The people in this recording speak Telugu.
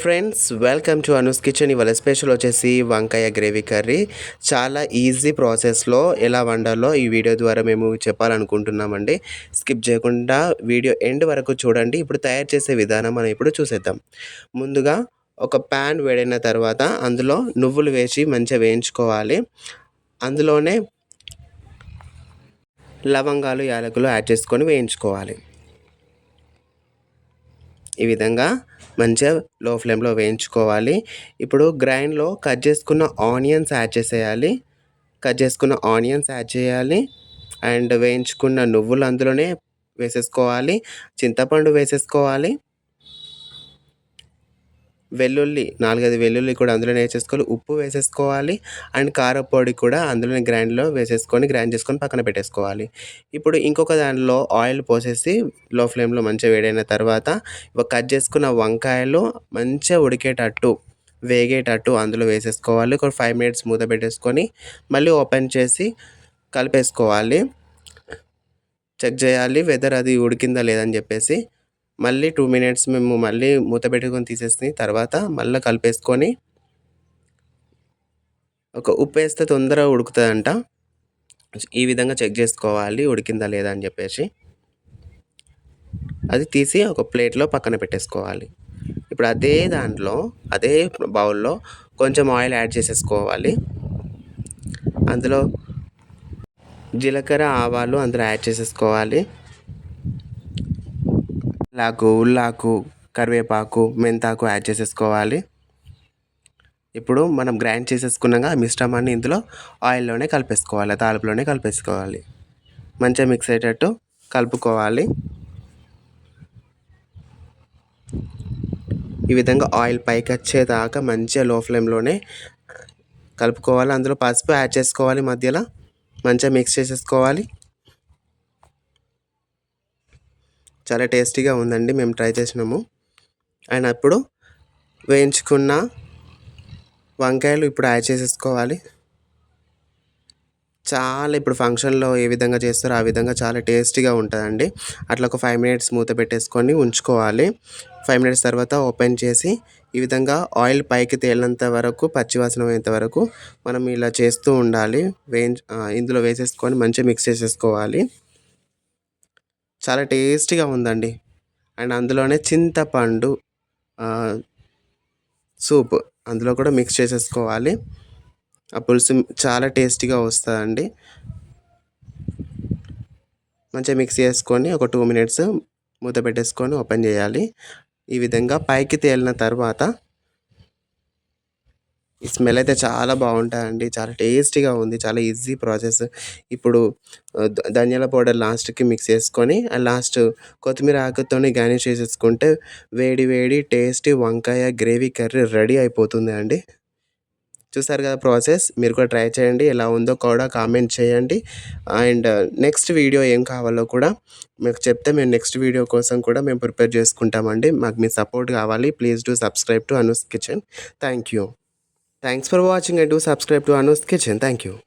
Friends welcome to Anu's kitchen ఇవాళ స్పెషల్ వచ్చేసి వంకాయ గ్రేవీ కర్రీ చాలా ఈజీ ప్రాసెస్లో ఎలా వండాలో ఈ వీడియో ద్వారా మేము చెప్పాలనుకుంటున్నామండి. స్కిప్ చేయకుండా వీడియో ఎండ్ వరకు చూడండి. ఇప్పుడు తయారు చేసే విధానం మనం ఇప్పుడు చూసేద్దాం. ముందుగా ఒక ప్యాన్ వేడైన తర్వాత అందులో నువ్వులు వేసి మంచిగా వేయించుకోవాలి. అందులోనే లవంగాలు యాలకులు యాడ్ చేసుకొని వేయించుకోవాలి. ఈ విధంగా మంచిగా లో ఫ్లేమ్లో వేయించుకోవాలి. ఇప్పుడు గ్రైండ్లో కట్ చేసుకున్న ఆనియన్స్ యాడ్ చేసేయాలి. కట్ చేసుకున్న ఆనియన్స్ యాడ్ చేయాలి. అండ్ వేయించుకున్న నువ్వులు అందులోనే వేసేసుకోవాలి. చింతపండు వేసేసుకోవాలి. వెల్లుల్లి నాలుగైదు వెల్లుల్లి కూడా అందులోనే వేసేసుకోవాలి. ఉప్పు వేసేసుకోవాలి. అండ్ కారపొడి కూడా అందులోనే గ్రైండ్లో వేసేసుకొని గ్రైండ్ చేసుకొని పక్కన పెట్టేసుకోవాలి. ఇప్పుడు ఇంకొక దానిలో ఆయిల్ పోసేసి లో ఫ్లేమ్లో మంచిగా వేడైన తర్వాత కట్ చేసుకున్న వంకాయలు మంచిగా ఉడికేటట్టు వేగేటట్టు అందులో వేసేసుకోవాలి. ఒక ఫైవ్ మినిట్స్ మూత పెట్టేసుకొని మళ్ళీ ఓపెన్ చేసి కలిపేసుకోవాలి. చెక్ చేయాలి వెదర్ అది ఉడికిందా లేదని చెప్పేసి. మళ్ళీ టూ మినిట్స్ మేము మళ్ళీ మూత పెట్టుకొని తీసేసి తర్వాత మళ్ళీ కలిపేసుకొని ఒక ఉప్పు వేస్తే తొందరగా ఉడుకుతుందంట. ఈ విధంగా చెక్ చేసుకోవాలి ఉడికిందా లేదా అని చెప్పేసి. అది తీసి ఒక ప్లేట్లో పక్కన పెట్టేసుకోవాలి. ఇప్పుడు అదే దాంట్లో అదే బౌల్లో కొంచెం ఆయిల్ యాడ్ చేసేసుకోవాలి. అందులో జీలకర్ర ఆవాలు అందులో యాడ్ చేసేసుకోవాలి. లాకు ఉల్లాకు కరివేపాకు మెంతాకు యాడ్ చేసేసుకోవాలి. ఇప్పుడు మనం గ్రైండ్ చేసేసుకున్నాక ఆ మిశ్రమాన్ని ఇందులో ఆయిల్లోనే కలిపేసుకోవాలి తాలుపులోనే కలిపేసుకోవాలి. మంచిగా మిక్స్ అయ్యేటట్టు కలుపుకోవాలి. ఈ విధంగా ఆయిల్ పైకి వచ్చేదాకా మంచిగా లో ఫ్లేమ్లోనే కలుపుకోవాలి. అందులో పసుపు యాడ్ చేసుకోవాలి మధ్యలో. మంచిగా మిక్స్ చేసేసుకోవాలి. చాలా టేస్టీగా ఉందండి మేము ట్రై చేసినాము. అండ్ అప్పుడు వేయించుకున్న వంకాయలు ఇప్పుడు యాడ్ చేసేసుకోవాలి. చాలా ఇప్పుడు ఫంక్షన్లో ఏ విధంగా చేస్తారో ఆ విధంగా చాలా టేస్టీగా ఉంటుందండి. అట్లా ఒక ఫైవ్ మినిట్స్ మూత పెట్టేసుకొని ఉంచుకోవాలి. ఫైవ్ మినిట్స్ తర్వాత ఓపెన్ చేసి ఈ విధంగా ఆయిల్ పైకి తేలినంత వరకు పచ్చివాసన అయ్యేంత వరకు మనం ఇలా చేస్తూ ఉండాలి. వేయించ ఇందులో వేసేసుకొని మంచిగా మిక్స్ చేసేసుకోవాలి. చాలా టేస్టీగా ఉందండి. అండ్ అందులోనే చింతపండు సూప్ అందులో కూడా మిక్స్ చేసేసుకోవాలి. ఆ పులుసు చాలా టేస్టీగా వస్తుందండి. మంచిగా మిక్స్ చేసుకొని ఒక టూ మినిట్స్ మూత పెట్టేసుకొని ఓపెన్ చేయాలి. ఈ విధంగా పైకి తేలిన తర్వాత ఈ స్మెల్ అయితే చాలా బాగుంటుందండి. చాలా టేస్టీగా ఉంది. చాలా ఈజీ ప్రాసెస్. ఇప్పుడు ధనియాల పౌడర్ లాస్ట్కి మిక్స్ చేసుకొని లాస్ట్ కొత్తిమీర ఆకుతో గార్నిష్ చేసేసుకుంటే వేడి వేడి టేస్టీ వంకాయ గ్రేవీ కర్రీ రెడీ అయిపోతుంది అండి చూసారు కదా ప్రాసెస్? మీరు కూడా ట్రై చేయండి. ఎలా ఉందో కూడా కామెంట్ చేయండి. అండ్ నెక్స్ట్ వీడియో ఏం కావాలో కూడా మీకు చెప్తే మేము నెక్స్ట్ వీడియో కోసం కూడా మేము ప్రిపేర్ చేసుకుంటామండి. మాకు మీ సపోర్ట్ కావాలి. Please do subscribe to Anu's kitchen. Thank you. Thanks for watching and do subscribe to Anu's Kitchen. Thank you.